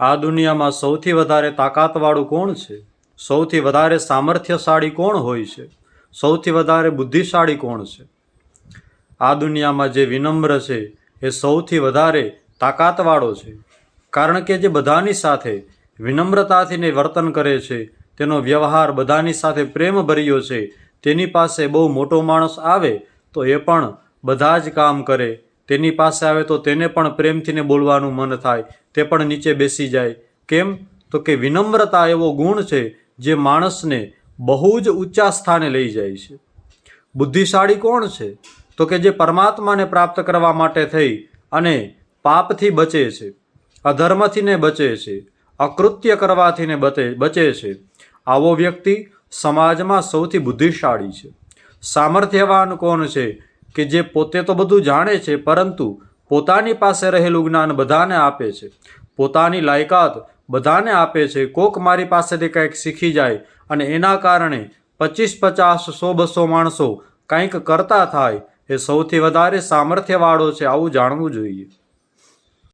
આ દુનિયામાં સૌથી વધારે તાકાતવાળું કોણ છે? સૌથી વધારે સામર્થ્યશાળી કોણ હોય છે? સૌથી વધારે બુદ્ધિશાળી કોણ છે? આ દુનિયામાં જે વિનમ્ર છે, એ સૌથી વધારે તાકાતવાળો છે. કારણ કે જે બધાની સાથે વિનમ્રતાથીને વર્તન કરે છે, તેનો વ્યવહાર બધાની સાથે પ્રેમભર્યો છે, તેની પાસે બહુ મોટો માણસ આવે તો એ પણ બધા જ કામ કરે. તેની પાસે આવે તો તેને પણ પ્રેમથીને બોલવાનું મન થાય, તે પણ નીચે બેસી જાય. કેમ? તો કે વિનમ્રતા એવો ગુણ છે જે માણસને બહુ જ ઊંચા સ્થાને લઈ જાય છે. બુદ્ધિશાળી કોણ છે? તો કે જે પરમાત્માને પ્રાપ્ત કરવા માટે થઈ અને પાપથી બચે છે, અધર્મથીને બચે છે, અકૃત્ય કરવાથીને બચે બચે છે. આવો વ્યક્તિ સમાજમાં સૌથી બુદ્ધિશાળી છે. સામર્થ્યવાન કોણ છે? કે જે પોતે તો બધું જાણે છે, પરંતુ પોતાની પાસે રહેલું જ્ઞાન બધાને આપે છે. પોતાની લાયકાત બધાને આપે છે. કોક મારી પાસેથી કંઈક શીખી જાય અને એના કારણે પચીસ પચાસ સો બસો માણસો કંઈક કરતા થાય, એ સૌથી વધારે સામર્થ્યવાળો છે, આવું જાણવું જોઈએ.